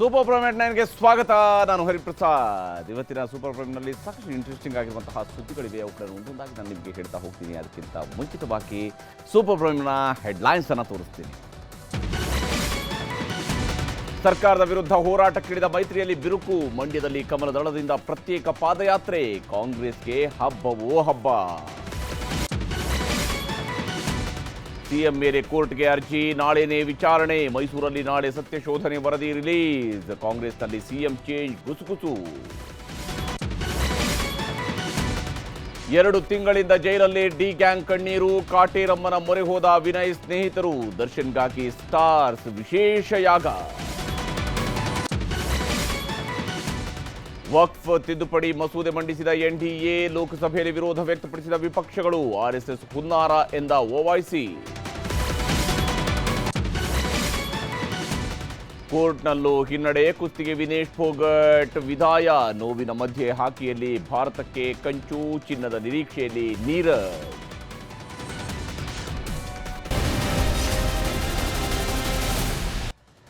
Super prime ನೈನ್ಗೆ ಸ್ವಾಗತ. ನಾನು ಹರಿಪ್ರಸಾದ್. ಇವತ್ತಿನ ಸೂಪರ್ ಪ್ರೈಮ್ನಲ್ಲಿ ಸಾಕಷ್ಟು ಇಂಟ್ರೆಸ್ಟಿಂಗ್ ಆಗಿರುವಂತಹ ಸುದ್ದಿಗಳಿವೆ. ಅವುಗಳನ್ನು ಒಂದೊಂದಾಗಿ ನಾನು ನಿಮಗೆ ಹೇಳ್ತಾ ಹೋಗ್ತೀನಿ. ಅದಕ್ಕಿಂತ ಮುಂಚಿತವಾಗಿ ಸೂಪರ್ ಪ್ರೈಮ್ನ ಹೆಡ್ಲೈನ್ಸನ್ನು ತೋರಿಸ್ತೀನಿ. ಸರ್ಕಾರದ ವಿರುದ್ಧ ಹೋರಾಟಕ್ಕಿಳಿದ ಮೈತ್ರಿಯಲ್ಲಿ ಬಿರುಕು. ಮಂಡ್ಯದಲ್ಲಿ ಕಮಲದಳದಿಂದ ಪ್ರತ್ಯೇಕ ಪಾದಯಾತ್ರೆ. ಕಾಂಗ್ರೆಸ್ಗೆ ಹಬ್ಬವೋ ಹಬ್ಬ. ಸಿಎಂ ಮೇಲೆ ಕೋರ್ಟ್ಗೆ ಅರ್ಜಿ, ನಾಳೆನೇ ವಿಚಾರಣೆ. ಮೈಸೂರಲ್ಲಿ ನಾಳೆ ಸತ್ಯಶೋಧನೆ ವರದಿ ರಿಲೀಸ್. ಕಾಂಗ್ರೆಸ್ನಲ್ಲಿ ಸಿಎಂ ಚೇಂಜ್ ಗುಸುಗುಸು. ಎರಡು ತಿಂಗಳಿಂದ ಜೈಲಲ್ಲಿ ಡಿ ಗ್ಯಾಂಗ್ ಕಣ್ಣೀರು, ಕಾಟೇರಮ್ಮನ ಮೊರೆ ಹೋದ ವಿನಯ್ ಸ್ನೇಹಿತರು. ದರ್ಶನ್ಗಾಗಿ ಸ್ಟಾರ್ಸ್ ವಿಶೇಷ ಯಾಗ. ವಕ್ಫ್ ತಿದ್ದುಪಡಿ ಮಸೂದೆ ಮಂಡಿಸಿದ ಎನ್ಡಿಎ, ಲೋಕಸಭೆಯಲ್ಲಿ ವಿರೋಧ ವ್ಯಕ್ತಪಡಿಸಿದ ವಿಪಕ್ಷಗಳು, ಆರ್ಎಸ್ಎಸ್ ಹುನ್ನಾರ ಎಂದ ಓವೈಸಿ. ಕೋರ್ಟ್ನಲ್ಲೂ ಹಿನ್ನಡೆ ಕುಸ್ತಿಗೆ ವಿನೇಶ್ ಫೋಗಟ್ ವಿದಾಯ ನೋವಿನ ಮಧ್ಯೆ ಹಾಕಿಯಲ್ಲಿ ಭಾರತಕ್ಕೆ ಕಂಚು ಚಿನ್ನದ ನಿರೀಕ್ಷೆಯಲ್ಲಿ ನೀರಜ್.